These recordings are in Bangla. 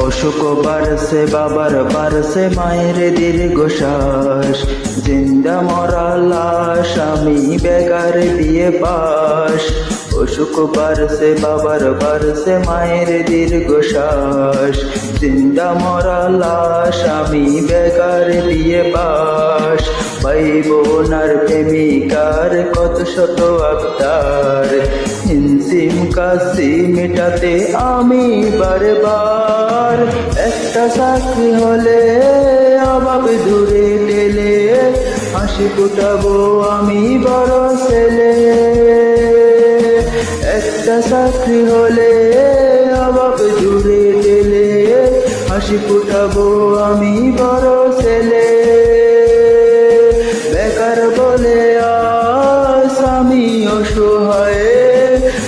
অসুখ বারসে বাবার বারসে মায়ের দীর্ঘ শ্বাস জিন্দা মরা লাশ আমি বেগার দিয়ে পাশ অসুখ বারসে বাবার বারসে মায়ের দীর্ঘ শ্বাস জিন্দা মরা লাশ আমি বেগার দিয়ে ভাই বোনার প্রেমিকার কত শত আবদার। হিমসিম কাশি মেটাতে আমি বারবার। একটা চাকরি হলে অভাব দূরে টেলে হাসি ফুটাবো আমি বড় ছেলে। একটা চাকরি হলে অভাব দূরে টেলে হাসি ফুটাবো আমি বড় ছেলে। বেকার বলে আস আমি অসহায়।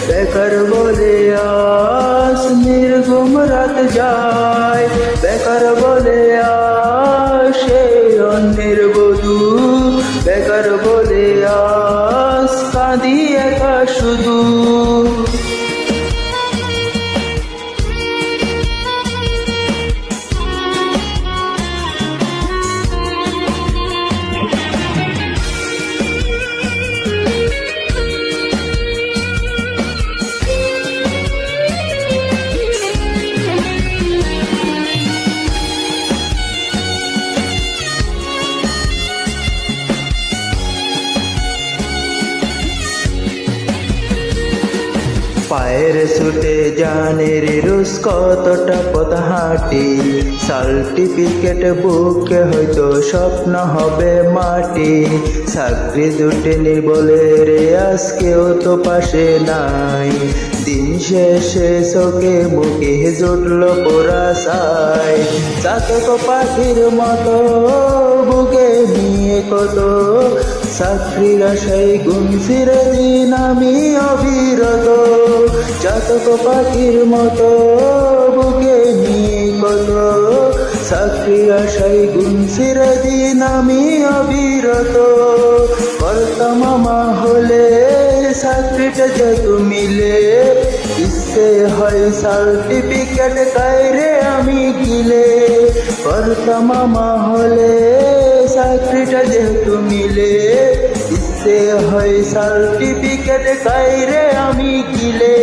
বেকার বলে আস নির্গম রাত যায়। বেকার বলে আসে অন্যের বধু। বেকার বলে আস, কাঁদি পায়ের ছুটে জানের রুস কতটা পথ হাঁটি সার্টিফিকেট বুকে হয়তো স্বপ্ন হবে মাটি। চাকরি দুটে নির্বলে রে আজকেও তো পাশে নাই। দিন শেষে চোখে মুখে জুটল পোড়া সাই চাকে পাখির মতো বুকে নিয়ে কত চাকরির আশায় গুনছির দিন আমি অবিরত। চাতক পাখির মতো বুকে নিয়ে কত। চাকরির আশায় গুনছির দিন আমি অবিরত। করতাম মামা হলে চাকরিটা যত মিলে ইচ্ছে হয় সার্টিফিকেট কাইরে আমি গিলে। করতাম মামা হলে চাকরিটা যেহেতু মিলে ইচ্ছে হয় সার্টিফিকেট কাইরে আমি কিলে